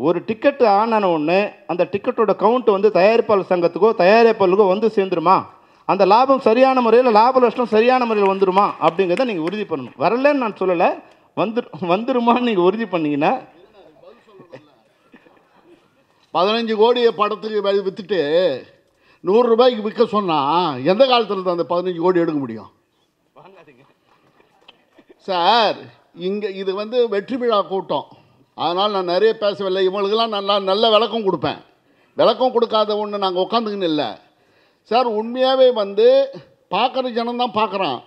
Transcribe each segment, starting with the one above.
ஒரு ticket on ஆன உடனே அந்த டிக்கெட்டோட கவுண்ட் வந்து தயாரிப்பாளர் சங்கத்துக்கோ தயாரிப்பாளருக்கோ வந்து சேர்ந்துருமா? அந்த லாபம் சரியான முறையில் லாப நஷ்டம் சரியான முறையில் வந்துருமா? அப்படிங்கிறத நீங்கள் உறுதி பண்ணணும். வரலன்னு நான் சொல்லலை. வந்து வந்துருமான்னு நீங்கள் உறுதி பண்ணீங்கன்னா பதினஞ்சு கோடியை படத்துக்கு வி- வித்துட்டு நூறு ரூபாய்க்கு விற்க சொன்னால் எந்த காலத்தில் அந்த பதினஞ்சு கோடி எடுக்க முடியும்? சார் இங்கே இது வந்து வெற்றி விழா கூட்டம். அதனால் நான் நிறைய பேசவில்லை. இவங்களுக்கெல்லாம் நல்லா நல்ல விளக்கம் கொடுப்பேன். விளக்கம் கொடுக்காத ஒன்று நாங்கள் உட்காந்துக்கின்னு இல்லை. சார் உண்மையாகவே வந்து பார்க்குற ஜனம்தான் பார்க்குறான்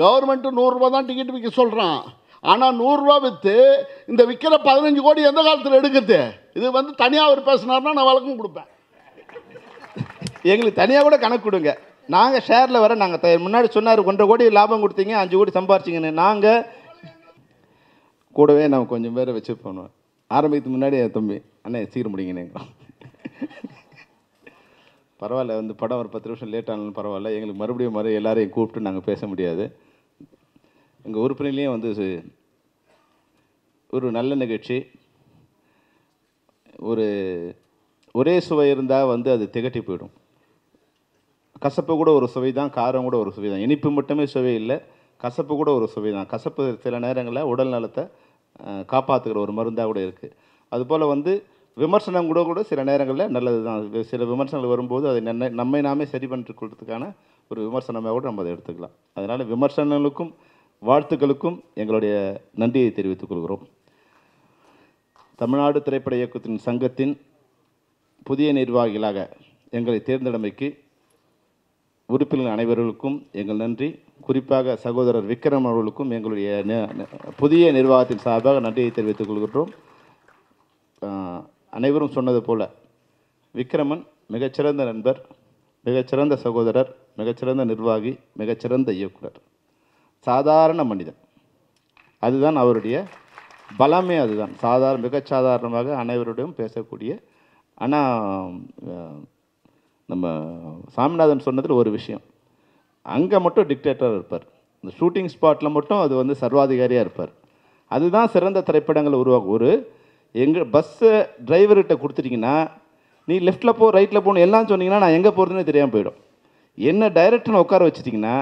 கவர்மெண்ட்டு நூறுரூவா தான் டிக்கெட் விற்க சொல்கிறான் ஆனால் நூறுரூவா விற்று இந்த விற்கிற பதினஞ்சு கோடி எந்த காலத்தில் எடுக்குது இது வந்து தனியாக அவர் பேசினார்னா நான் விளக்கம் கொடுப்பேன். எங்களுக்கு தனியாக கூட கணக்கு கொடுங்க. நாங்கள் ஷேரில் வர நாங்கள் முன்னாடி சொன்னார் ஒன்றரை கோடி லாபம் கொடுத்தீங்க அஞ்சு கோடி சம்பாரிச்சிங்கன்னு. நாங்கள் கூடவே நான் கொஞ்சம் பேரை வச்சு பண்ணுவேன் ஆரம்பிக்கிறதுக்கு முன்னாடி என் தம்பி அண்ணே சீக்கிரம் முடிங்கண்ணே பரவாயில்ல வந்து படம் ஒரு பத்து நிமிஷம் லேட் ஆனாலும் பரவாயில்ல. எங்களுக்கு மறுபடியும் மறு எல்லாரையும் கூப்பிட்டு நாங்கள் பேச முடியாது. எங்கள் உறுப்பினர்லேயும் வந்து சு- ஒரு நல்ல நிகழ்ச்சி. ஒரு ஒரே சுவை இருந்தால் வந்து அது திகட்டி போயிடும். கசப்பு கூட ஒரு சுவை தான் காரம் கூட ஒரு சுவை தான். இனிப்பு மட்டுமே சுவை இல்லை கசப்பு கூட ஒரு சுவை தான். கசப்பு சில நேரங்களில் உடல் நலத்தை காப்பாற்றுகிற ஒரு மருந்தாக கூட இருக்குது அதுபோல் வந்து விமர்சனம் கூட கூட சில நேரங்களில் நல்லது தான் சில விமர்சனங்கள் வரும்போது அதை நன்மை நம்மை நாமே சரி பண்ணிட்டு கொள்றதுக்கான ஒரு விமர்சனமாக கூட நம்ம அதை எடுத்துக்கலாம். அதனால் விமர்சனங்களுக்கும் வாழ்த்துக்களுக்கும் எங்களுடைய நன்றியை தெரிவித்துக் கொள்கிறோம். தமிழ்நாடு திரைப்பட இயக்கத்தின் சங்கத்தின் புதிய நிர்வாகிகளாக எங்களை தேர்ந்தெடுமைக்கு உறுப்பினர் அனைவர்களுக்கும் எங்கள் நன்றி. குறிப்பாக சகோதரர் விக்ரம் அவர்களுக்கும் எங்களுடைய புதிய நிர்வாகத்தின் சார்பாக நன்றியை தெரிவித்துக் கொள்கின்றோம். அனைவரும் சொன்னது போல விக்ரமன் மிகச்சிறந்த நண்பர் மிகச்சிறந்த சகோதரர் மிகச்சிறந்த நிர்வாகி மிகச்சிறந்த இயக்குனர். சாதாரண மனிதன். அதுதான் அவருடைய பலமே அதுதான். சாதாரண மிகச்சாதாரணமாக அனைவருடையும் பேசக்கூடிய. ஆனால் நம்ம சாமிநாதன் சொன்னதில் ஒரு விஷயம். அங்கே மட்டும் டிக்டேட்டராக இருப்பார். இந்த ஷூட்டிங் ஸ்பாட்டில் மட்டும் அது வந்து சர்வாதிகாரியாக இருப்பார். அதுதான் சிறந்த திரைப்படங்களை உருவாக்கும். ஒரு எங்கள் பஸ்ஸை டிரைவர்கிட்ட கொடுத்துட்டிங்கன்னா நீ லெஃப்ட்டில் போ ரைட்டில் போகணும் எல்லாம் சொன்னீங்கன்னா நான் எங்கே போகிறதுனே தெரியாமல் போயிடும். என்ன டைரக்டர்னு உட்கார வச்சிட்டிங்கன்னா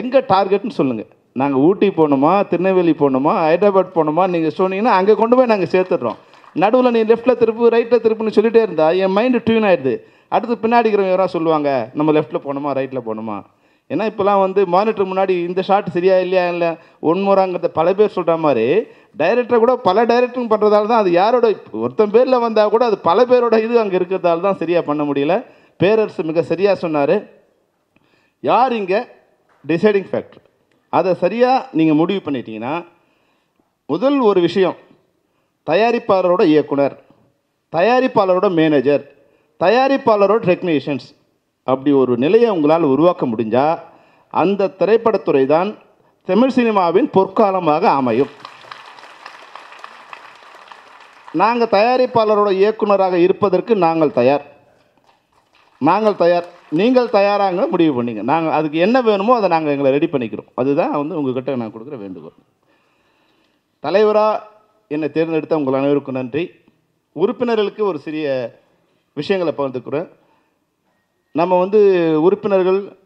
எங்கே டார்கெட்னு சொல்லுங்கள் நாங்கள் ஊட்டி போகணுமா திருநெல்வேலி போகணுமா ஹைதராபாத் போகணுமா நீங்கள் சொன்னீங்கன்னா அங்கே கொண்டு போய் நாங்கள் சேர்த்துடுறோம். நடுவில் நீ லெஃப்ட்டில் திருப்பு ரைட்டில் திருப்புன்னு சொல்லிகிட்டே இருந்தால் என் மைண்டு டியூன் ஆகிடுது அடுத்து பின்னாடி இருக்கிறவங்க யாராவது சொல்லுவாங்க நம்ம லெஃப்ட்டில் போகணுமா ரைட்டில் போகணுமா? ஏன்னா இப்போலாம் வந்து மானிட்டர் முன்னாடி இந்த ஷாட் சரியா இல்லையா இல்லை ஒன்முறாங்கிறத பல பேர் சொல்கிற மாதிரி டைரக்டரை கூட பல டைரக்டரும் பண்ணுறதால தான் அது யாரோட ஒருத்தன் பேரில் வந்தால் கூட அது பல பேரோட இது அங்கே இருக்கிறதால தான் சரியாக பண்ண முடியல. பேரரசு மிக சரியாக சொன்னார். யார் இங்கே? டிசைடிங் ஃபேக்டர் அதை சரியாக நீங்கள் முடிவு பண்ணிட்டீங்கன்னா முதல் ஒரு விஷயம் தயாரிப்பாளரோட இயக்குனர் தயாரிப்பாளரோட மேனேஜர் தயாரிப்பாளரோட டெக்னீஷியன்ஸ் அப்படி ஒரு நிலையை உங்களால் உருவாக்க முடிஞ்சால் அந்த திரைப்படத்துறை தான் தமிழ் சினிமாவின் பொற்காலமாக அமையும். நாங்கள் தயாரிப்பாளரோட இயக்குனராக இருப்பதற்கு நாங்கள் தயார். நாங்கள் தயார். நீங்கள் தயாராங்க முடிவு பண்ணிங்க. நாங்கள் அதுக்கு என்ன வேணுமோ அதை நாங்கள் எங்களை ரெடி பண்ணிக்கிறோம். அதுதான் வந்து உங்கள்கிட்ட நான் கொடுக்குற வேண்டுகோள். தலைவராக என்னை தேர்ந்தெடுத்த உங்கள் அனைவருக்கும் நன்றி. உறுப்பினர்களுக்கு ஒரு சிறிய விஷயங்களை பகிர்ந்துக்கிறேன். நம்ம வந்து உறுப்பினர்கள்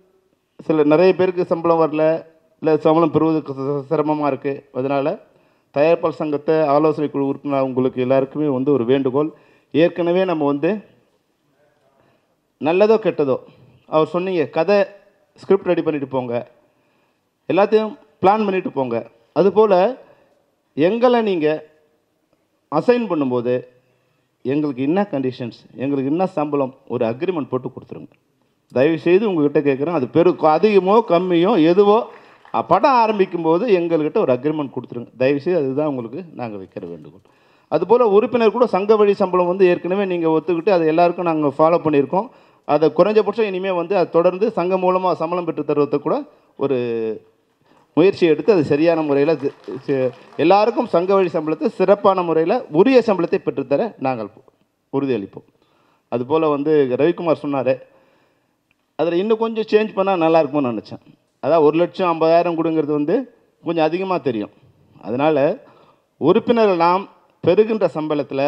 சில நிறைய பேருக்கு சம்பளம் வரல இல்லை சம்பளம் பெறுவதற்கு ச- சிரமமாக இருக்குது அதனால் தயாரிப்பாளர் சங்கத்தை ஆலோசனை குழு உறுப்பினர் உங்களுக்கு எல்லாருக்குமே வந்து ஒரு வேண்டுகோள். ஏற்கனவே நம்ம வந்து நல்லதோ கெட்டதோ அவர் சொன்னீங்க கதை ஸ்கிரிப்ட் ரெடி பண்ணிட்டு போங்க. எல்லாத்தையும் பிளான் பண்ணிட்டு போங்க. அதுபோல் எங்களை நீங்கள் அசைன் பண்ணும்போது எங்களுக்கு என்ன கண்டிஷன்ஸ் எங்களுக்கு என்ன சம்பளம் ஒரு அக்ரிமெண்ட் போட்டு கொடுத்துருங்க. தயவு செய்து உங்ககிட்ட கேட்குறேன் அது பெரு அதிகமோ கம்மியோ எதுவோ படம் ஆரம்பிக்கும் போது எங்கள்கிட்ட ஒரு அக்ரிமெண்ட் கொடுத்துருங்க. தயவு செய்து அதுதான் உங்களுக்கு நாங்கள் வைக்கிற வேண்டுகோள். அதுபோல் உறுப்பினர் கூட சங்க வழி சம்பளம் வந்து ஏற்கனவே நீங்கள் ஒத்துக்கிட்டு அது எல்லாருக்கும் நாங்கள் ஃபாலோ பண்ணியிருக்கோம். அதை குறைஞ்சபட்சம் இனிமேல் வந்து அது தொடர்ந்து சங்கம் மூலமாக சம்பளம் பெற்று தருவதை கூட ஒரு முயற்சி எடுத்து அது சரியான முறையில் எல்லாருக்கும் சங்க வழி சம்பளத்தை சிறப்பான முறையில் உரிய சம்பளத்தை பெற்றுத்தர நாங்கள் உறுதியளிப்போம். அதுபோல் வந்து ரவிக்குமார் சொன்னார் அதில் இன்னும் கொஞ்சம் சேஞ்ச் பண்ணால் நல்லாயிருக்கும்னு நினச்சேன். அதான் ஒரு லட்சம் ஐம்பதாயிரம் கொடுங்கிறது வந்து கொஞ்சம் அதிகமாக தெரியும். அதனால் உறுப்பினர்கள் நாம் பெறுகின்ற சம்பளத்தில்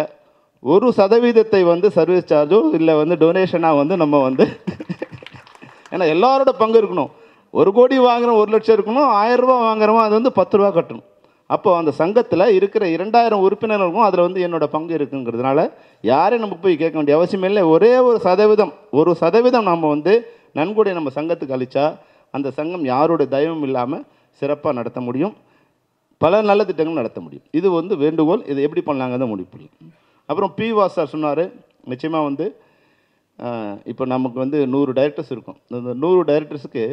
ஒரு சதவீதத்தை வந்து சர்வீஸ் சார்ஜோ இல்லை வந்து டொனேஷனாக வந்து நம்ம வந்து ஏன்னா எல்லாரோட பங்கு இருக்கணும். ஒரு கோடி வாங்குறோம் ஒரு லட்சம் இருக்கணும் ஆயிரம் ரூபா வாங்குறோமோ அது வந்து பத்து ரூபா கட்டணும். அப்போ அந்த சங்கத்தில் இருக்கிற இரண்டாயிரம் உறுப்பினர்களுக்கும் அதில் வந்து என்னோட பங்கு இருக்குங்கிறதுனால யாரையும் நம்ம போய் கேட்க வேண்டிய அவசியம் இல்லை. ஒரே ஒரு சதவீதம் ஒரு சதவீதம் நம்ம வந்து நன்கொடை நம்ம சங்கத்துக்கு அளித்தா அந்த சங்கம் யாரோட தயவும் இல்லாமல் சிறப்பாக நடத்த முடியும். பல நல்ல திட்டங்கள் நடத்த முடியும். இது வந்து வேண்டுகோள் இதை எப்படி பண்ணலாங்கிறத முடிவு பண்ணலாம் அப்புறம் பி வாசர் சார் சொன்னார் நிச்சயமாக வந்து இப்போ நமக்கு வந்து நூறு டைரக்டர்ஸ் இருக்கும். இந்த நூறு டைரக்டர்ஸுக்கு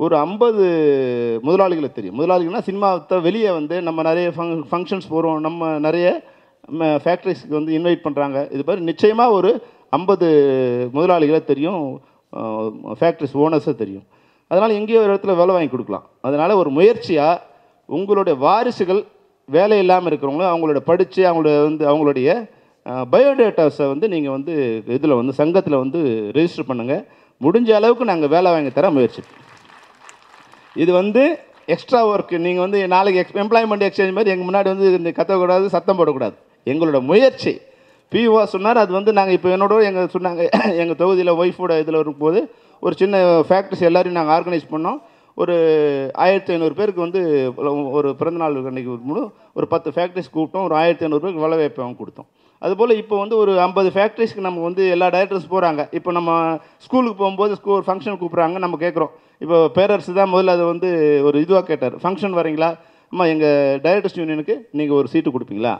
ஒரு ஐம்பது முதலாளிகளை தெரியும். முதலாளிகள்னால் சினிமாவை வெளியே வந்து நம்ம நிறைய ஃபங் ஃபங்க்ஷன்ஸ் போகிறோம் நம்ம நிறைய ஃபேக்ட்ரிஸ்க்கு வந்து இன்வைட் பண்ணுறாங்க இது மாதிரி நிச்சயமாக ஒரு ஐம்பது முதலாளிகளை தெரியும். ஃபேக்ட்ரிஸ் ஓனர்ஸை தெரியும். அதனால் எங்கேயோ ஒரு இடத்துல வேலை வாங்கி கொடுக்கலாம். அதனால் ஒரு முயற்சியாக உங்களுடைய வாரிசுகள் வேலை இல்லாமல் இருக்கிறவங்களும் அவங்களோட படித்து அவங்களோட வந்து அவங்களுடைய பயோடேட்டாஸை வந்து நீங்கள் வந்து இதில் வந்து சங்கத்தில் வந்து ரெஜிஸ்டர் பண்ணுங்கள் முடிஞ்ச அளவுக்கு நாங்கள் வேலை வாங்கி தர முயற்சிப்போம். இது வந்து எக்ஸ்ட்ரா ஒர்க் நீங்கள் வந்து நாளைக்கு எக்ஸ் எம்ப்ளாய்மெண்ட் எக்ஸ்சேஞ்ச் மாதிரி எங்கள் முன்னாடி வந்து இந்த கத்தக்கூடாது சத்தம் போடக்கூடாது. எங்களோட முயற்சி. பிஓ சொன்னார் அது வந்து நாங்கள் இப்போ என்னோட எங்கள் சொன்னாங்க எங்கள் தொகுதியில் ஒய்ஃபோட இதில் இருக்கும்போது ஒரு சின்ன ஃபேக்ட்ரிஸ் எல்லோரையும் நாங்கள் ஆர்கனைஸ் பண்ணோம். ஒரு ஆயிரத்தி ஐநூறு பேருக்கு வந்து ஒரு பிறந்தநாள் அன்னைக்கு முழு ஒரு பத்து ஃபேக்ட்ரிஸ் கூப்பிட்டோம். ஒரு ஆயிரத்தி ஐநூறு பேருக்கு வேலை கொடுத்தோம். அதுபோல் இப்போ வந்து ஒரு ஐம்பது ஃபேக்ட்ரிஸ்க்கு நம்ம வந்து எல்லா டைரக்டர்ஸ் போகிறாங்க இப்போ நம்ம ஸ்கூலுக்கு போகும்போது ஸ்கூல் ஃபங்க்ஷன் கூப்பிட்றாங்க நம்ம கேட்குறோம். இப்போ பேரரசு தான் முதல்ல அதை வந்து ஒரு இதுவாக கேட்டார். ஃபங்க்ஷன் வரீங்களா? அம்மா எங்கள் டைரக்டர்ஸ் யூனியனுக்கு நீங்கள் ஒரு சீட்டு கொடுப்பீங்களா?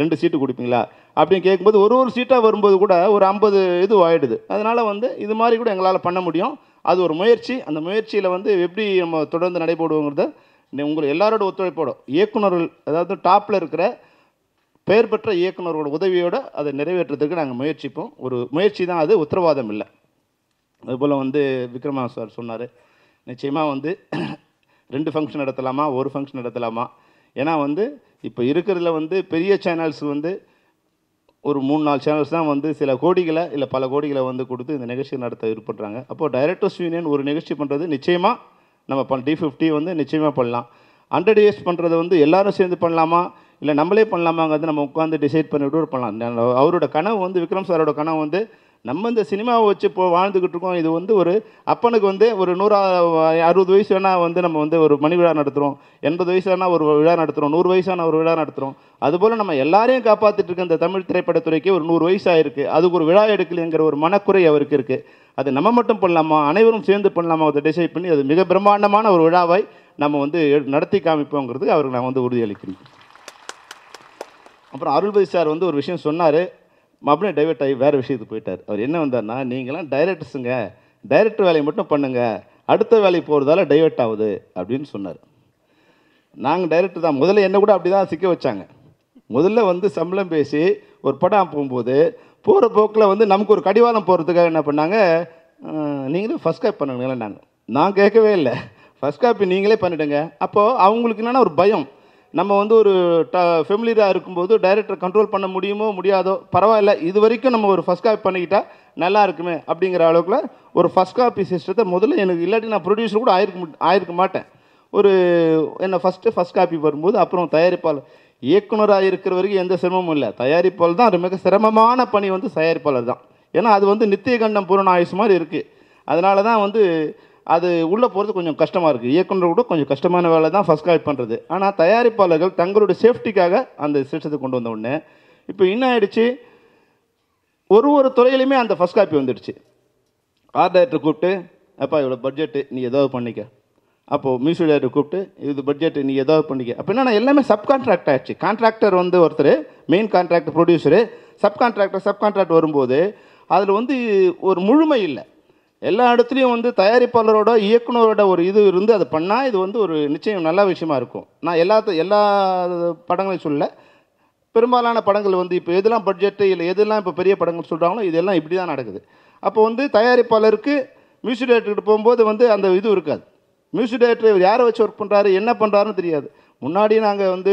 ரெண்டு சீட்டு கொடுப்பீங்களா? அப்படின்னு கேட்கும்போது ஒரு ஒரு சீட்டாக வரும்போது கூட ஒரு ஐம்பது இது ஆகிடுது அதனால் வந்து இது மாதிரி கூட எங்களால் பண்ண முடியும். அது ஒரு முயற்சி. அந்த முயற்சியில் வந்து எப்படி நம்ம தொடர்ந்து நடைபெறுவோங்கிறத உங்கள் எல்லாரோட ஒத்துழைப்போட இயக்குனர்கள் அதாவது டாப்பில் இருக்கிற பெயர் பெற்ற இயக்குனரோட உதவியோடு அதை நிறைவேற்றுறதுக்கு நாங்கள் முயற்சிப்போம். ஒரு முயற்சி தான் அது உத்தரவாதம் இல்லை. அதுபோல் வந்து விக்ரமா சார் சொன்னார். நிச்சயமாக வந்து ரெண்டு ஃபங்க்ஷன் நடத்தலாமா? ஒரு ஃபங்க்ஷன் நடத்தலாமா? ஏன்னா வந்து இப்போ இருக்கிறதுல வந்து பெரிய சேனல்ஸ் வந்து ஒரு மூணு நாலு சேனல்ஸ் தான் வந்து சில கோடிகளை இல்லை பல கோடிகளை வந்து கொடுத்து இந்த நிகழ்ச்சி நடத்த இது பண்ணுறாங்க அப்போது டைரக்டர்ஸ் யூனியன் ஒரு நிகழ்ச்சி பண்ணுறது நிச்சயமாக நம்ம பண் டி ஃபிஃப்டி வந்து நிச்சயமாக பண்ணலாம். ஹண்ட்ரட் இயர்ஸ் பண்ணுறது வந்து எல்லாரும் சேர்ந்து பண்ணலாமா? இல்லை நம்மளே பண்ணலாமாங்கிறது நம்ம உட்காந்து டிசைட் பண்ணிவிட்டு ஒரு பண்ணலாம். அவரோட கனவு வந்து விக்ரம் சாரோட கனவு வந்து நம்ம இந்த சினிமாவை வச்சு இப்போ வாழ்ந்துக்கிட்டு இருக்கோம். இது வந்து ஒரு அப்பனுக்கு வந்து ஒரு நூறா அறுபது வயசு வேணால் வந்து நம்ம வந்து ஒரு மணி விழா நடத்துகிறோம் எண்பது வயசு வேணால் ஒரு விழா நடத்துகிறோம் நூறு வயசான ஒரு விழா நடத்துகிறோம் அதுபோல் நம்ம எல்லாரையும் காப்பாற்றிட்டு இருக்க இந்த தமிழ் திரைப்படத்துறைக்கு ஒரு நூறு வயசு ஆயிருக்கு அதுக்கு ஒரு விழா எடுக்கலைங்கிற ஒரு மனக்குறை அவருக்கு இருக்குது அது நம்ம மட்டும் பண்ணலாமா? அனைவரும் சேர்ந்து பண்ணலாமா? அதை டிசைட் பண்ணி அது மிக பிரம்மாண்டமான ஒரு விழாவை நம்ம வந்து நடத்தி காமிப்போங்கிறது அவருக்கு நான் வந்து உறுதியளிக்கிறேன். அப்புறம் அருள்பதி சார் வந்து ஒரு விஷயம் சொன்னார். அப்படியே டைவர்ட் ஆகி வேறு விஷயத்துக்கு போயிட்டார். அவர் என்ன வந்தார்னா நீங்களாம் டைரக்டர்ஸுங்க டைரக்டர் வேலையை மட்டும் பண்ணுங்க. அடுத்த வேலைக்கு போகிறதால டைவெர்ட் ஆகுது அப்படின்னு சொன்னார். நாங்கள் டைரக்டர் தான். முதல்ல என்ன கூட அப்படி தான் சிக்க வச்சாங்க. முதல்ல வந்து சம்பளம் பேசி ஒரு படம் போகும்போது போகிற போக்கில் வந்து நமக்கு ஒரு கடிவாளம் போகிறதுக்காக என்ன பண்ணாங்க நீங்களும் நீங்களே ஃபஸ்ட் காப்பி பண்ணுங்களேன் நாங்கள் நான் கேட்கவே இல்லை. ஃபஸ்ட் காப்பி நீங்களே பண்ணிவிடுங்க அப்போது அவங்களுக்கு என்னென்னா ஒரு பயம். நம்ம வந்து ஒரு ட ஃபெமிலியராக இருக்கும்போது டைரக்டர் கண்ட்ரோல் பண்ண முடியுமோ முடியாதோ பரவாயில்ல இது வரைக்கும் நம்ம ஒரு ஃபஸ்ட் காப்பி பண்ணிக்கிட்டால் நல்லா இருக்குமே அப்படிங்கிற அளவுக்குல ஒரு ஃபஸ்ட் காப்பி சிஸ்டத்தை முதல்ல எனக்கு இல்லாட்டி நான் ப்ரொடியூசர் கூட ஆயிருக்க ஆயிருக்க மாட்டேன். ஒரு என்ன ஃபஸ்ட்டு ஃபஸ்ட் காப்பி வரும்போது அப்புறம் தயாரிப்பாளர் இயக்குனராக இருக்கிற வரைக்கும் எந்த சிரமமும் இல்லை. தயாரிப்பாளர் தான் மிக சிரமமான பணி வந்து தயாரிப்பாளர் தான். ஏன்னா அது வந்து நித்திய கண்டம் பூரண ஆயுஷ் மாதிரி இருக்குது அதனால தான் வந்து அது உள்ளே போகிறது கொஞ்சம் கஷ்டமாக இருக்குது இயக்குனர் கூட கொஞ்சம் கஷ்டமான வேலை தான் ஃபஸ்ட் கால் பண்ணுறது ஆனால் தயாரிப்பாளர்கள் தங்களுடைய சேஃப்டிக்காக அந்த சிஸ்டத்தை கொண்டு வந்த உடனே இப்போ என்ன ஆயிடுச்சு? ஒரு ஒரு துறையிலையுமே அந்த ஃபஸ்ட் காப்பி வந்துடுச்சு. ஆர்ட் டைரக்டர் கூப்பிட்டு அப்பா இவ்வளோ பட்ஜெட்டு நீ ஏதாவது பண்ணிக்க. அப்போது மியூசிக் டைரக்டர் கூப்பிட்டு இது பட்ஜெட்டு நீ ஏதாவது பண்ணிக்க. அப்போ என்னன்னா எல்லாமே சப் கான்ட்ராக்ட் ஆகிடுச்சு கான்ட்ராக்டர் வந்து ஒருத்தர் main contractor producer sub contractor sub contract வரும்போது அதில் வந்து ஒரு முழுமை இல்லை. எல்லா இடத்துலையும் வந்து தயாரிப்பாளரோட இயக்குனரோட ஒரு இது இருந்து அதை பண்ணால் இது வந்து ஒரு நிச்சயம் நல்ல விஷயமா இருக்கும். நான் எல்லாத்த எல்லா படங்களையும் சொல்ல பெரும்பாலான படங்கள் வந்து இப்போ எதெல்லாம் பட்ஜெட்டு இல்லை எதெல்லாம் இப்போ பெரிய படங்கள் சொல்கிறாங்களோ இதெல்லாம் இப்படி தான் நடக்குது. அப்போ வந்து தயாரிப்பாளருக்கு மியூசிக் டேரக்டர்கிட்ட போகும்போது வந்து அந்த இது இருக்காது. மியூசிக் டேரக்டர் இவர் யாரை வச்சு ஒர்க் பண்ணுறாரு என்ன பண்ணுறாருன்னு தெரியாது. முன்னாடி நாங்கள் வந்து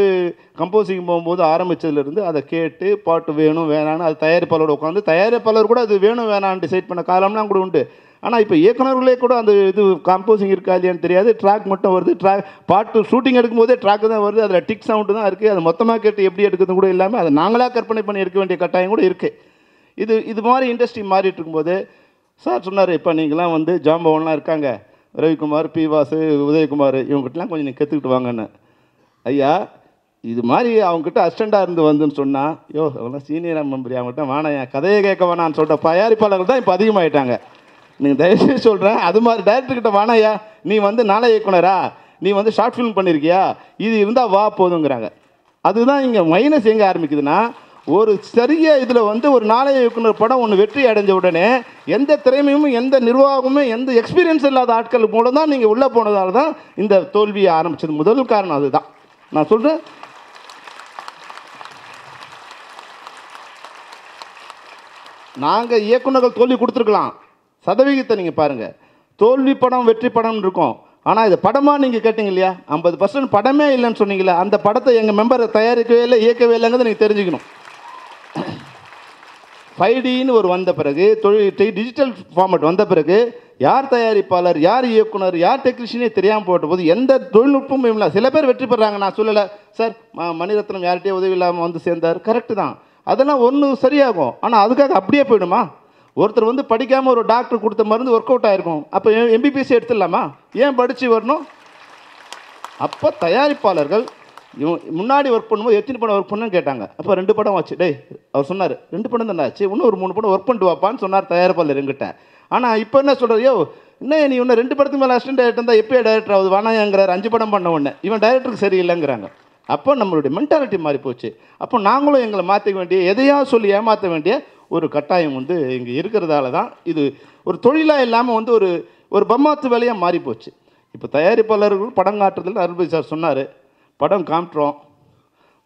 கம்போசிங் போகும்போது ஆரம்பிச்சதுலேருந்து அதை கேட்டு பாட்டு வேணும் வேணான்னு அது தயாரிப்பாளரோட உட்காந்து தயாரிப்பாளர் கூட அது வேணும் வேணான்னு டிசைட் பண்ண காலம்லாம் கூட உண்டு. ஆனால் இப்போ இயக்குனர்களே கூட அந்த இது கம்போசிங் இருக்கா இல்லையான்னு தெரியாது. ட்ராக் மட்டும் வருது. ட்ராக் பாட்டு ஷூட்டிங் எடுக்கும்போதே ட்ராக் தான் வருது. அதில் டிக் சவுண்டு தான் இருக்குது அது மொத்தமாக கேட்டு எப்படி எடுக்கிறது கூட இல்லாமல் அதை நாங்களாக கற்பனை பண்ணி எடுக்க வேண்டிய கட்டாயம் கூட இருக்குது இது இது மாதிரி இண்டஸ்ட்ரி மாறிட்டு இருக்கும்போது சார் சொன்னார் இப்போ நீங்களாம் வந்து ஜாம்பவன்லாம் இருக்காங்க. ரவிக்குமார் பி வாசு உதயகுமார் இவங்ககிட்டலாம் கொஞ்சம் நீங்கள் கற்றுக்கிட்டு வாங்கன்னு. ஐயா இது மாதிரி அவங்ககிட்ட அஸ்டண்டாக இருந்து வந்துன்னு சொன்னால் யோ அவங்களாம் சீனியர் மெம்பரி அவங்ககிட்ட வேணாம் என் கதையை கேட்க வேணான்னு சொல்கிற தயாரிப்பாளர்கள் தான் இப்போ அதிகமாகிட்டாங்க நீங்கள் தயவுசெய்து சொல்கிறேன் அது மாதிரி டைரக்டர்கிட்ட வானாயா நீ வந்து நாளை இயக்குனரா? நீ வந்து ஷார்ட் ஃபிலிம் பண்ணியிருக்கியா இது இருந்தால் வா போதுங்கிறாங்க. அதுதான் இங்கே மைனஸ் எங்கே ஆரம்பிக்குதுன்னா ஒரு சரிய இதில் வந்து ஒரு நாளைய இயக்குனர் படம் ஒன்று வெற்றி அடைஞ்ச உடனே எந்த திறமையும் எந்த நிர்வாகமும் எந்த எக்ஸ்பீரியன்ஸ் இல்லாத ஆட்கள் மூலம் தான் நீங்கள் உள்ளே போனதால் தான் இந்த தோல்வியை ஆரம்பித்தது முதல் காரணம் அதுதான். நான் சொல்கிறேன் நாங்கள் இயக்குனர்கள் தோல்வி கொடுத்துருக்கலாம். சதவிகிதத்தை நீங்கள் பாருங்கள் தோல்வி படம் வெற்றி படம்னு இருக்கும். ஆனால் இது படமாக நீங்கள் கேட்டீங்க இல்லையா? ஐம்பது பர்சன்ட் படமே இல்லைன்னு சொன்னீங்களே அந்த படத்தை எங்கள் மெம்பரை தயாரிக்கவே இல்லை இயக்கவே இல்லைங்கிறத நீங்கள் தெரிஞ்சுக்கணும். ஃபைவ் டின்னு ஒரு வந்த பிறகு தொழில் டிஜிட்டல் ஃபார்மேட் வந்த பிறகு யார் தயாரிப்பாளர் யார் இயக்குனர் யார் டெக்னீஷியனே தெரியாமல் போட்ட போது எந்த தொழில்நுட்பமும் இல்லை. சில பேர் வெற்றி பெறாங்க. நான் சொல்லலை சார் மணிரத்னம் யார்கிட்டயே உதவி இல்லாமல் வந்து சேர்ந்தார். கரெக்டு தான். அதெல்லாம் ஒன்று சரியாகும். ஆனால் அதுக்காக அப்படியே போயிடுமா? ஒருத்தர் வந்து படிக்காமல் ஒரு டாக்டர் கொடுத்த மருந்து ஒர்க் அவுட் ஆயிருக்கும். அப்போ எம்பிபிஎஸ் எடுத்துடலாமா? ஏன் படித்து வரணும்? அப்போ தயாரிப்பாளர்கள் முன்னாடி ஒர்க் பண்ணும்போது எத்தனை படம் ஒர்க் பண்ணுன்னு கேட்டாங்க. அப்போ ரெண்டு படம் ஆச்சு. டேய் அவர் சொன்னார் ரெண்டு படம் தானே ஆச்சு? இன்னும் ஒரு மூணு படம் ஒர்க் பண்ணிட்டு வாப்பான்னு சொன்னார் தயாரிப்பாளர் எங்கிட்ட ஆனால் இப்போ என்ன சொல்கிறது யோ என்ன நீ இன்னும் ரெண்டு படத்துக்கு மேலே அசிஸ்டன்ட் டேரக்டர் இருந்தால் எப்பயே டேரக்டர் ஆகுது? வானாங்கிறார் அஞ்சு படம் பண்ண உடனே. இவன் டேரக்டருக்கு சரியில்லைங்கிறாங்க. அப்போ நம்மளுடைய மென்டாலிட்டி மாறி போச்சு அப்போ நாங்களும் எங்களை மாற்றிக்க வேண்டிய எதையாவது சொல்லி ஏமாற்ற வேண்டிய ஒரு கட்டாயம் வந்து இங்கே இருக்கிறதால தான் இது ஒரு தொழிலாக இல்லாமல் வந்து ஒரு ஒரு பம்மாத்து வேலையாக மாறிப்போச்சு. இப்போ தயாரிப்பாளர்கள் படம் காட்டுறதுல அருள்பதி சார் சொன்னார் படம் காமிட்டுறோம்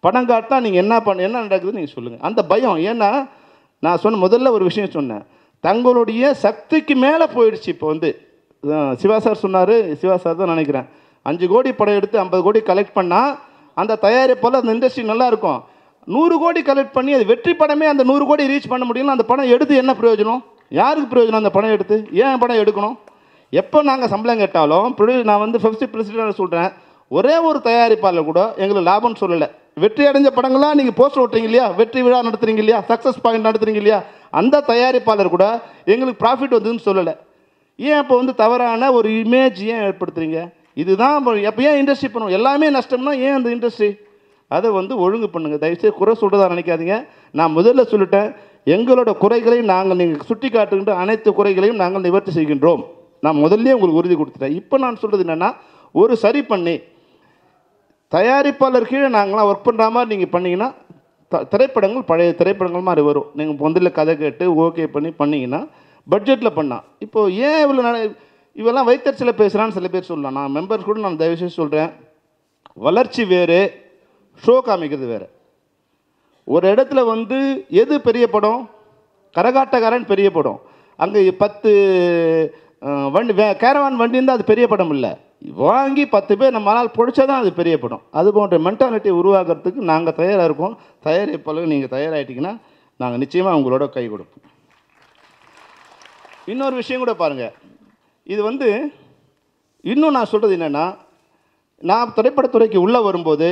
படம் காட்டினா நீங்கள் என்ன பண்ண என்ன நடக்குதுன்னு நீங்கள் சொல்லுங்கள் அந்த பயம் ஏன்னா நான் சொன்ன முதல்ல ஒரு விஷயம் சொன்னேன். தங்களுடைய சக்திக்கு மேலே போயிடுச்சு இப்போ வந்து. சிவா சார் சொன்னார் சிவா சார் தான் நினைக்கிறேன். அஞ்சு கோடி படம் எடுத்து ஐம்பது கோடி கலெக்ட் பண்ணால் அந்த தயாரிப்பால் அந்த இண்டஸ்ட்ரி நல்லாயிருக்கும் நூறு கோடி கலெக்ட் பண்ணி அது வெற்றி படமே அந்த நூறு கோடி ரீச் பண்ண முடியல அந்த படம் எடுத்து என்ன பிரயோஜனம்? யாருக்கு பிரயோஜனம் அந்த படம் எடுத்து? ஏன் படம் எடுக்கணும்? எப்போ நாங்கள் சம்பளம் கேட்டாலும் ப்ரொடியூ நான் வந்து ஃபஸ்ட்டு பிரசிடென்ட் சொல்கிறேன் ஒரே ஒரு தயாரிப்பாளர் கூட எங்களுக்கு லாபம்னு சொல்லலை. வெற்றி அடைஞ்ச படங்கள்லாம் நீங்கள் போஸ்டர் ஓட்டுறீங்க இல்லையா? வெற்றி விழா நடத்துறீங்க இல்லையா? சக்ஸஸ் பாயிண்ட் நடத்துறீங்க இல்லையா? அந்த தயாரிப்பாளர் கூட எங்களுக்கு ப்ராஃபிட் வந்ததுன்னு சொல்லலை. ஏன் இப்போ வந்து தவறான ஒரு இமேஜ் ஏன் ஏற்படுத்துறீங்க? இதுதான் எப்போ ஏன் இண்டஸ்ட்ரி பண்ணுவோம் எல்லாமே நஷ்டம்னா ஏன் அந்த இண்டஸ்ட்ரி அதை வந்து ஒழுங்கு பண்ணுங்கள் தயவுசெய்து குறை சொல்கிறதா நினைக்காதீங்க. நான் முதல்ல சொல்லிட்டேன் எங்களோட குறைகளையும் நாங்கள் நீங்கள் சுட்டி காட்டுகின்ற அனைத்து குறைகளையும் நாங்கள் நிவர்த்தி செய்கின்றோம். நான் முதல்லயே உங்களுக்கு உறுதி கொடுத்துட்டேன். இப்போ நான் சொல்கிறது என்னென்னா ஒரு சரி பண்ணி தயாரிப்பாளர் கீழே நாங்களாம் ஒர்க் பண்ணுற மாதிரி நீங்கள் பண்ணீங்கன்னா த திரைப்படங்கள் பழைய திரைப்படங்கள் மாதிரி வரும். நீங்கள் முதல்ல கதை கேட்டு ஓகே பண்ணி பண்ணிங்கன்னா பட்ஜெட்டில் பண்ணால் இப்போ ஏன் இவ்வளோ நட இவெல்லாம் வைத்தறிச்சல பேசுகிறான்னு சில பேர் சொல்லலாம். நான் மெம்பர்ஸ் கூட நான் தயவுசெய்து சொல்கிறேன் வளர்ச்சி வேறு. ஷோ காமிக்கிறது வேறு. ஒரு இடத்துல வந்து எது பெரிய படம்? கரகாட்டக்காரன் பெரிய படம். அங்கே பத்து வண்டி வே கேரவான் வண்டி இருந்தால் அது பெரிய படம் இல்லை. வாங்கி பத்து பேர் நம்மளால் பிடிச்சா தான் அது பெரிய படம். அது போன்ற மென்டாலிட்டி உருவாக்குறதுக்கு நாங்கள் தயாராக இருக்கோம். தயாரிப்பாளர்கள் நீங்கள் தயாராகிட்டீங்கன்னா நாங்கள் நிச்சயமாக உங்களோட கை கொடுப்போம். இன்னொரு விஷயம் கூட பாருங்கள் இது வந்து இன்னும் நான் சொல்கிறது என்னென்னா நான் திரைப்படத்துறைக்கு உள்ளே வரும்போது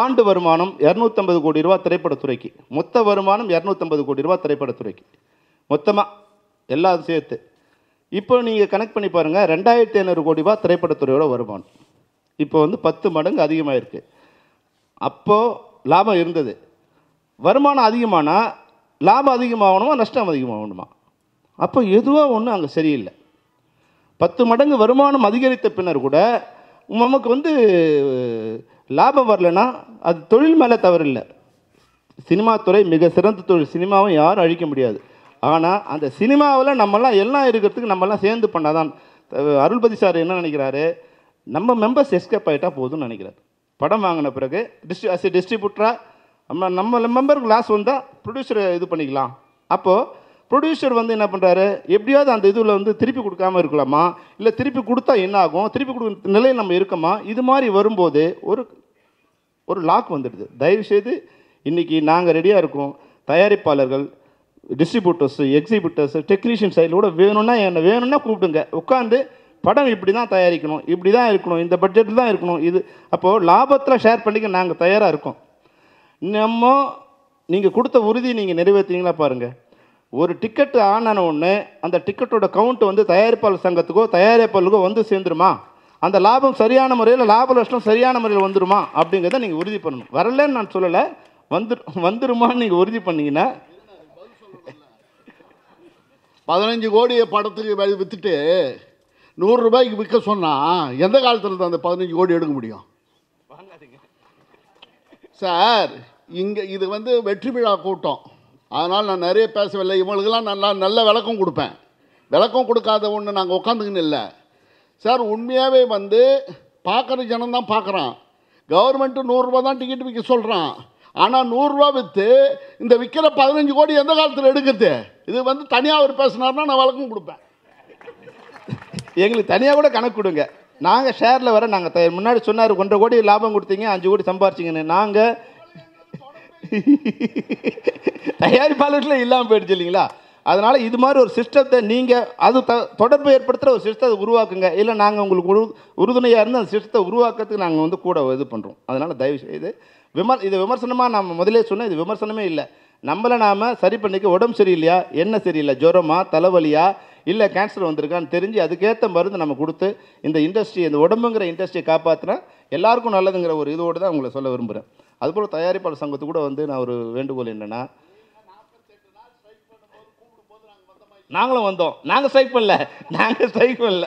ஆண்டு வருமானம் இரநூத்தம்பது கோடி ரூபா திரைப்படத்துறைக்கு. மொத்த வருமானம் இரநூத்தம்பது கோடி ரூபா திரைப்படத்துறைக்கு. மொத்தமாக எல்லாம் சேர்த்து. இப்போ நீங்கள் கனெக்ட் பண்ணி பாருங்கள் ரெண்டாயிரத்தி ஐநூறு கோடி ரூபா திரைப்படத்துறையோட வருமானம். இப்போ வந்து பத்து மடங்கு அதிகமாக இருக்குது அப்போது லாபம் இருந்தது. வருமானம் அதிகமானால் லாபம் அதிகமாகணுமா நஷ்டம் அதிகமாகணுமா? அப்போ எதுவோ ஒன்றும் அங்கே சரியில்லை. பத்து மடங்கு வருமானம் அதிகரித்த பின்னர் கூட நமக்கு வந்து லாபம் வரலனா அது தொழில் மேலே தவறு இல்லை சினிமா துறை மிக சிறந்த தொழில். சினிமாவை யாரும் அழிக்க முடியாது. ஆனால் அந்த சினிமாவில் நம்மலாம் எல்லாம் இருக்கிறதுக்கு நம்மலாம் சேர்ந்து பண்ணாதான். அருள்பதி சார் என்ன நினைக்கிறாரு? நம்ம மெம்பர்ஸ் எஸ்கேப் ஆகிட்டா போதும்னு நினைக்கிறார். படம் வாங்கின பிறகு டிஸ்ட்ரி அஸ் டிஸ்ட்ரிபியூட்டராக நம்ம நம்ம மெம்பருக்கு லாஸ் வந்தால் ப்ரொடியூசரை இது பண்ணிக்கலாம். அப்போது ப்ரொடியூசர் வந்து என்ன பண்ணுறாரு எப்படியாவது அந்த இதில் வந்து திருப்பி கொடுக்காம இருக்கலாமா? இல்லை திருப்பி கொடுத்தா என்ன ஆகும்? திருப்பி கொடுக்க நிலையில் நம்ம இருக்கோமா? இது மாதிரி வரும்போது ஒரு ஒரு லாக் வந்துடுது. தயவுசெய்து இன்றைக்கி நாங்கள் ரெடியாக இருக்கோம். தயாரிப்பாளர்கள் டிஸ்ட்ரிபியூட்டர்ஸு எக்ஸிபியூட்டர்ஸு டெக்னீஷியன் சைடில் கூட வேணும்னா என்ன? வேணும்னா கூப்பிடுங்க. உட்காந்து படம் இப்படி தான் தயாரிக்கணும். இப்படி தான் இருக்கணும். இந்த பட்ஜெட்டில் தான் இருக்கணும். இது அப்போது லாபத்தில் ஷேர் பண்ணிக்க நாங்கள் தயாராக இருக்கோம். நம்ம நீங்கள் கொடுத்த உறுதி நீங்கள் நிறைவேற்றுறீங்களா பாருங்கள் ஒரு டிக்கெட் ஆன உடனே அந்த டிக்கெட்டோட கவுண்ட் வந்து தயாரிப்பாளர் சங்கத்துக்கோ தயாரிப்பாளருக்கோ வந்து சேர்ந்துருமா? அந்த லாபம் சரியான முறையில் லாப நஷ்டம் சரியான முறையில் வந்துருமா? அப்படிங்கிறத நீங்கள் உறுதி பண்ணணும். வரலன்னு நான் சொல்லலை. வந்து வந்துருமான்னு நீங்கள் உறுதி பண்ணீங்கன்னா பதினஞ்சு கோடியை படத்துக்கு வி- வித்துட்டு நூறு ரூபாய்க்கு விற்க சொன்னால் எந்த காலத்தில் அந்த பதினஞ்சு கோடி எடுக்க முடியும்? சார் இங்கே இது வந்து வெற்றி விழா கூட்டம். அதனால் நான் நிறைய பேசவில்லை. இவங்களுக்கெல்லாம் நல்லா நல்ல விளக்கம் கொடுப்பேன். விளக்கம் கொடுக்காத ஒன்று நாங்கள் உட்காந்துக்கின்னு இல்லை. சார் உண்மையாகவே வந்து பார்க்குற ஜனம் தான் பார்க்குறான் கவர்மெண்ட்டு நூறுரூவா தான் டிக்கெட் விற்க சொல்கிறான் ஆனால் நூறுரூவா விற்று இந்த விற்கிற பதினஞ்சு கோடி எந்த காலத்தில் எடுக்கிறது? இது வந்து தனியாக அவர் பேசினார்னா நான் விளக்கம் கொடுப்பேன். எங்களுக்கு தனியாக கூட கணக்கு கொடுங்க. நாங்கள் ஷேரில் வர நாங்கள் முன்னாடி சொன்னார் ஒன்றரை கோடி லாபம் கொடுத்தீங்க அஞ்சு கோடி சம்பாரிச்சிங்கன்னு. நாங்கள் தயாரிப்பாளர்களே இல்லாமல் போயிடுச்சு இல்லைங்களா? அதனால் இது மாதிரி ஒரு சிஸ்டத்தை நீங்கள் அது த தொடர்பு ஏற்படுத்துகிற ஒரு சிஸ்டத்தை உருவாக்குங்க. இல்லை நாங்கள் உங்களுக்கு உரு உறுதுணையாக இருந்து அந்த சிஸ்டத்தை உருவாக்குறதுக்கு நாங்கள் வந்து கூட இது பண்ணுறோம் அதனால் தயவு செய்து விமர் இது விமர்சனமாக நம்ம முதலே சொன்னோம் இது விமர்சனமே இல்லை. நம்மளை நாம் சரி பண்ணிக்க உடம்பு சரியில்லையா? என்ன சரியில்லை. ஜுரமா? தலைவலியா? இல்லை கேன்சர் வந்திருக்கான்னு தெரிஞ்சு அதுக்கேற்ற மருந்து நம்ம கொடுத்து இந்த இண்டஸ்ட்ரி இந்த உடம்புங்கிற இண்டஸ்ட்ரியை காப்பாற்றினா எல்லாருக்கும் நல்லதுங்கிற ஒரு இதோடு தான் உங்களை சொல்ல விரும்புகிறேன் அதுபோல் தயாரிப்பாளர் சங்கத்து கூட வந்து நான் ஒரு வேண்டுகோள் என்னென்னா நாங்களும் வந்தோம். நாங்கள் ஸ்ட்ரைக் பண்ணல. நாங்கள் ஸ்ட்ரைக் பண்ணல.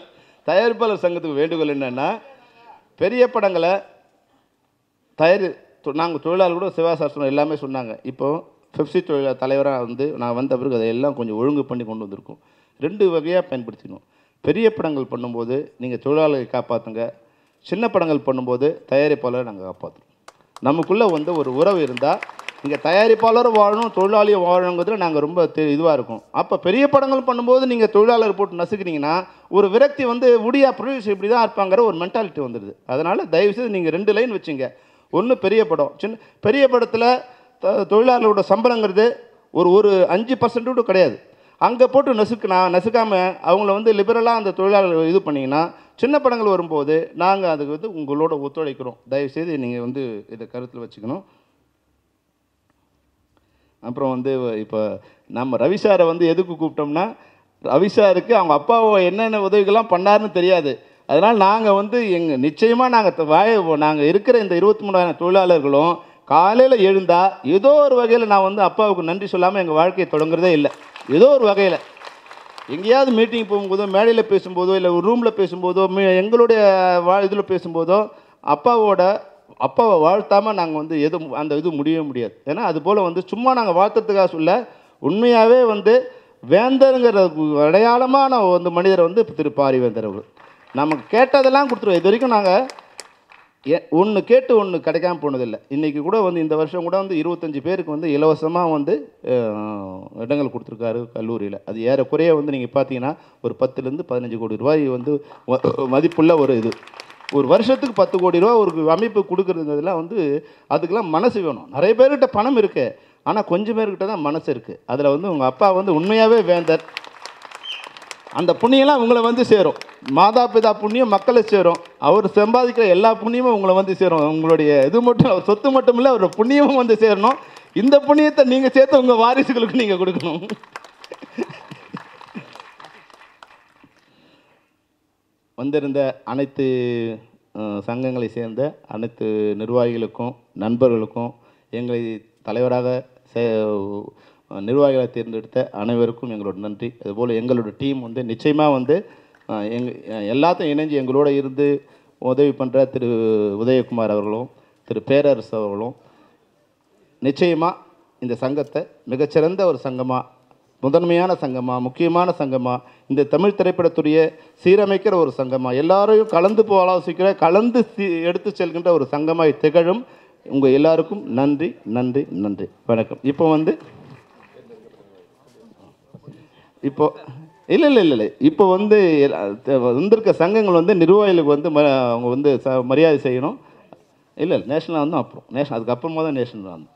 தயாரிப்பாளர் சங்கத்துக்கு வேண்டுகோள் என்னென்னா பெரிய படங்களை தயாரி நாங்கள் தொழிலாளர் கூட சிவாசாஸ்திரம் எல்லாமே சொன்னாங்க. இப்போ ஃபிப்சி தொழிலாளர் தலைவராக வந்து நான் வந்த பிறகு அதை எல்லாம் கொஞ்சம் ஒழுங்கு பண்ணி கொண்டு வந்திருக்கோம். ரெண்டு வகையாக பயன்படுத்திக்கணும். பெரிய படங்கள் பண்ணும்போது நீங்கள் தொழிலாளரை காப்பாற்றுங்க சின்ன படங்கள் பண்ணும்போது தயாரிப்பாளரை நாங்கள் காப்பாற்றுறோம் நமக்குள்ளே வந்து ஒரு உறவு இருந்தால் நீங்கள் தயாரிப்பாளரும் வாழணும் தொழிலாளியும் வாழணுங்கிறதுல நாங்கள் ரொம்ப இதுவாக இருக்கும். அப்போ பெரிய படங்கள் பண்ணும்போது நீங்கள் தொழிலாளர் போட்டு நசுக்கிறீங்கன்னா ஒரு விரக்தி வந்து உடியா ப்ரொடியூசர் இப்படி தான் இருப்பாங்கிற ஒரு மென்டாலிட்டி வந்துடுது அதனால் தயவுசெய்து நீங்கள் ரெண்டு லைன் வச்சுங்க. ஒன்று பெரிய படம் சின்ன பெரிய படத்தில் த- தொழிலாளரோட சம்பளங்கிறது ஒரு ஒரு அஞ்சு பர்சன்ட் கூட கிடையாது. அங்கே போட்டு நசுக்கினா நசுக்காமல் அவங்கள வந்து லிபரலாக அந்த தொழிலாளர்கள் இது பண்ணிங்கன்னா சின்ன படங்கள் வரும்போது நாங்கள் அதுக்கு வந்து உங்களோட ஒத்துழைக்கிறோம். தயவுசெய்து நீங்கள் வந்து இதை கருத்தில் வச்சுக்கணும். அப்புறம் வந்து இப்போ நம்ம ரவி சாரை வந்து எதுக்கு கூப்பிட்டோம்னா ரவி சாருக்கு அவங்க அப்பாவை என்னென்ன உதவிகள்லாம் பண்ணாருன்னு தெரியாது. அதனால் நாங்கள் வந்து எங்கள் நிச்சயமாக நாங்கள் வாய நாங்கள் இருக்கிற இந்த இருபத்தி மூணாயிரம் தொழிலாளர்களும் காலையில் எழுந்தால் ஏதோ ஒரு வகையில் நான் வந்து அப்பாவுக்கு நன்றி சொல்லாமல் எங்கள் வாழ்க்கையை தொடங்குறதே இல்லை. ஏதோ ஒரு வகையில். எங்கேயாவது மீட்டிங் போகும்போதோ மேடையில் பேசும்போதோ இல்லை ஒரு ரூமில் பேசும்போதோ மீ- எங்களுடைய வா இதில் பேசும்போதோ அப்பாவோட அப்பாவை வாழ்த்தாமல் நாங்கள் வந்து எதுவும் அந்த இது முடியவே முடியாது. ஏன்னா அதுபோல் வந்து சும்மா நாங்கள் வாழ்த்துறதுக்காக சொல்ல உண்மையாகவே வந்து வேந்தருங்கிற அடையாளமான வந்து மனிதர் வந்து திரு பாரிவேந்தர் அவர் நமக்கு கேட்டதெல்லாம் கொடுத்துருவோம். இது வரைக்கும் நாங்கள் ஒன்று கேட்டு ஒன்று கிடைக்காம போனதில்லை. இன்றைக்கி கூட வந்து இந்த வருஷம் கூட வந்து இருபத்தஞ்சி பேருக்கு வந்து இலவசமாக வந்து இடங்கள் கொடுத்துருக்காரு கல்லூரியில். அது ஏறக்குறைய வந்து நீங்கள் பார்த்தீங்கன்னா ஒரு பத்துலேருந்து பதினஞ்சு கோடி ரூபாய் வந்து மதிப்புள்ள ஒரு இது. ஒரு வருஷத்துக்கு பத்து கோடி ரூபா ஒரு அமைப்பு கொடுக்குறதுங்கிறதுலாம் வந்து அதுக்கெல்லாம் மனசு வேணும். நிறைய பேர்கிட்ட பணம் இருக்குது ஆனால் கொஞ்சம் பேர்கிட்ட தான் மனசு இருக்குது அதில் வந்து உங்கள் அப்பா வந்து உண்மையாகவே வேந்தர். அந்த புண்ணியெல்லாம் உங்களை வந்து சேரும். மாதா பிதா புண்ணியம் மக்களை சேரும். அவர் சம்பாதிக்கிற எல்லா புண்ணியமும் உங்களை வந்து சேரும். உங்களுடைய இது மட்டும் அவர் சொத்து மட்டும் இல்லை அவர் புண்ணியமும் வந்து சேரணும். இந்த புண்ணியத்தை நீங்கள் சேர்த்து உங்கள் வாரிசுகளுக்கு நீங்கள் கொடுக்கணும். வந்திருந்த அனைத்து சங்கங்களை சேர்ந்த அனைத்து நிர்வாகிகளுக்கும் நண்பர்களுக்கும் எங்களை தலைவராக சே நிர்வாகிகளை தேர்ந்தெடுத்த அனைவருக்கும் எங்களோட நன்றி. அதுபோல் எங்களோட டீம் வந்து நிச்சயமாக வந்து எங் எல்லாத்தையும் இணைஞ்சு எங்களோட இருந்து உதவி பண்ணுற திரு உதயகுமார் அவர்களும் திரு பேரரசு அவர்களும் நிச்சயமாக இந்த சங்கத்தை மிகச்சிறந்த ஒரு சங்கமாக முதன்மையான சங்கமாக முக்கியமான சங்கமாக இந்த தமிழ் திரைப்படத்துடைய சீரமைக்கிற ஒரு சங்கமாக எல்லாரையும் கலந்து போ ஆலோசிக்கிற கலந்து எடுத்து செல்கின்ற ஒரு சங்கமாய் திகழும் உங்கள் எல்லாருக்கும் நன்றி நன்றி நன்றி. வணக்கம். இப்போ வந்து இப்போ இல்லை இல்லை இல்லை இல்லை இப்போ வந்து வந்திருக்க சங்கங்கள் வந்து நிர்வாகிகளுக்கு வந்து ம அவங்க வந்து ச மரியாதை செய்யணும். இல்லை நேஷனல் நேஷனலாக வந்து அப்புறம் நேஷன் அதுக்கப்புறமா தான் நேஷனல் வந்து